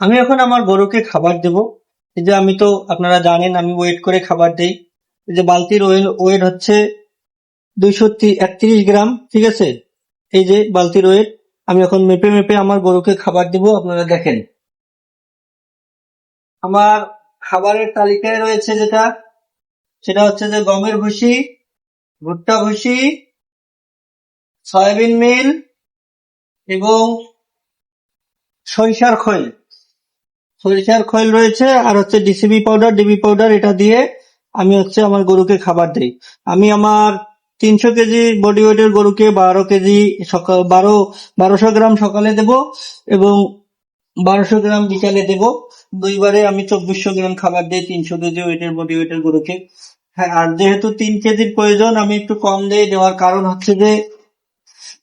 আমি এখন আমার গরুকে খাবার দেব। এই যে আমি তো, আপনারা জানেন, আমি ওয়েট করে খাবার দেই। এই যে বালতির ওয়েল ওয়েট হচ্ছে দুইশো একত্রিশ গ্রাম, ঠিক আছে? এই যে বালতির ওয়েট আমি এখন মেপে মেপে আমার গরুকে খাবার দিব, আপনারা দেখেন। আমার খাবারের তালিকায় রয়েছে যেটা, সেটা হচ্ছে যে গমের ভুসি, ভুট্টা ভুসি, সয়াবিন মিল এবং সরিষার খৈল। সরিষার খৈল রয়েছে, আর হচ্ছে ডিসিবি পাউডার ডিবি পাউডার এটা দিয়ে আমি হচ্ছে আমার গরুকে খাবার দেই। আমি আমার তিনশো কেজি বডি ওয়েটের গরুকে বারো কেজি সকাল, বারো, বারোশো গ্রাম সকালে দেব এবং বারোশো গ্রাম বিকালে দেব। দুইবারে আমি চব্বিশশো গ্রাম খাবার দিই তিনশো কেজি ওয়েটের বডি ওয়েটের গরুকে। হ্যাঁ আর যেহেতু তিন কেজির প্রয়োজন, আমি একটু কম দিয়ে দেওয়ার কারণ হচ্ছে যে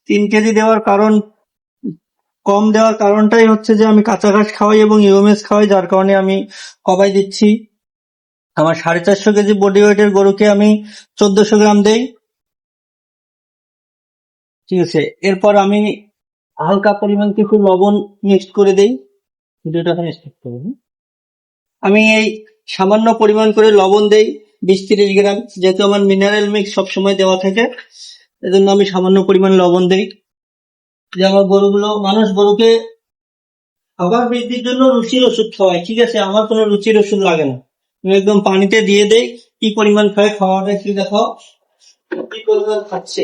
তিন কেজি দেওয়ার কারণ কম দেওয়ার কারণটাই হচ্ছে যে আমি কাঁচা ঘাস খাওয়াই এবং ইউএমএস খাওয়াই, যার কারণে আমি কবাই দিচ্ছি। আমার সাড়ে চারশো কেজি বডি ওয়েটের গরুকে আমি চোদ্দশো গ্রাম দেই। ঠিক আছে, এরপর আমি হালকা পরিমাণ কিছু লবণ মিক্সড করে দেই। ভিডিওটা এখানে আমি এই সামান্য পরিমাণ করে লবণ দেই, বিশ তিরিশ গ্রাম, যেহেতু আমার মিনারেল মিক্স সবসময় দেওয়া থাকে, এজন্য আমি সামান্য পরিমাণ লবণ দেই। যে আমার গরুগুলো, মানুষ গরুকে আবার বৃদ্ধির জন্য রুচির ওষুধ খাওয়ায়। ঠিক আছে, আমার কোনো রুচির ওষুধ লাগে না। তুমি একদম পানিতে দিয়ে দেয় কি পরিমাণ খায় একটু দেখো কি পরিমাণ খাচ্ছে?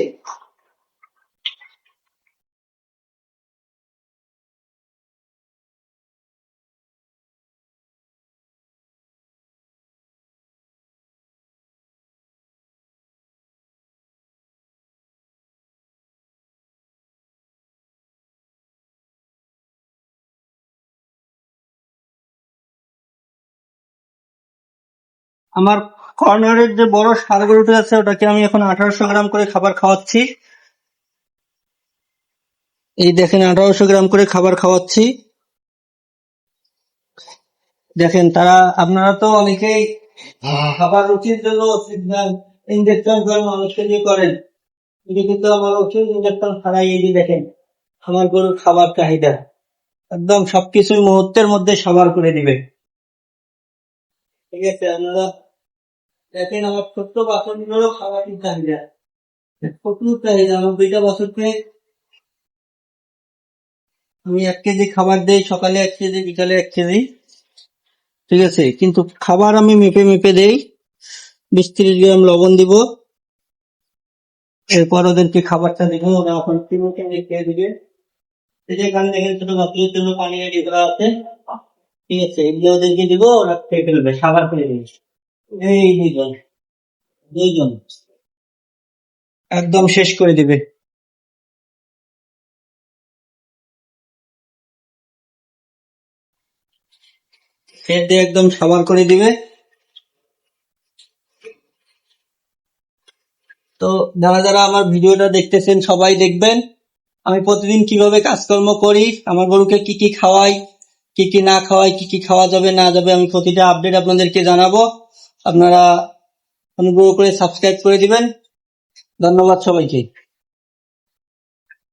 আমার কর্নারের যে বড় ষাঁড় গরুটা আছে, ওটাকে আমি এখন আঠারোশো গ্রাম করে খাবার খাওয়াচ্ছি। এই দেখেন, আঠারোশো গ্রাম করে খাবার খাওয়াচ্ছি। দেখেন, তারা, আপনারা তো অনেকেই খাবার রুচির জন্য ইঞ্জেকশন করেন, মানুষকে দিয়ে করেন। কিন্তু আমার ওষুধ ইঞ্জেকশন ছাড়াই এই দেখেন, আমার গরুর খাবার চাহিদা। একদম সবকিছুই মুহূর্তের মধ্যে সাবার করে দিবে। আমি এক কেজি খাবার দেই, সকালে এক কেজি, বিকালে এক কেজি। ঠিক আছে, কিন্তু খাবার আমি মেপে মেপে দেই। বিশ তিরিশ গ্রাম লবণ দিব। এরপর ওদেরকে খাবারটা দিব, ওরা তিন কেজি খেয়ে দিবে। এই যে এখানে দেখেন ছোট বাচ্চাদের জন্য পানি রেডি করা আছে। ঠিক আছে, এগুলো ওদেরকে দিব, ওরা খেয়ে ফেলবে, সাবার করে দিবে এই দুইজন দুইজন। একদম শেষ করে দিবে। খেয়ে দিয়ে একদম সাবার করে দিবে। তো যারা যারা আমার ভিডিওটা দেখতেছেন, সবাই দেখবেন। আমি প্রতিদিন কীভাবে কাজকর্ম করি, আমার গরুকে কি কি খাওয়াই কি কি না খাওয়াই, কি কি খাওয়া যাবে, না যাবে, আমি প্রতিটা আপডেট আপনাদেরকে জানাব। আপনারা অনুগ্রহ করে সাবস্ক্রাইব করে দিবেন। ধন্যবাদ সবাইকে।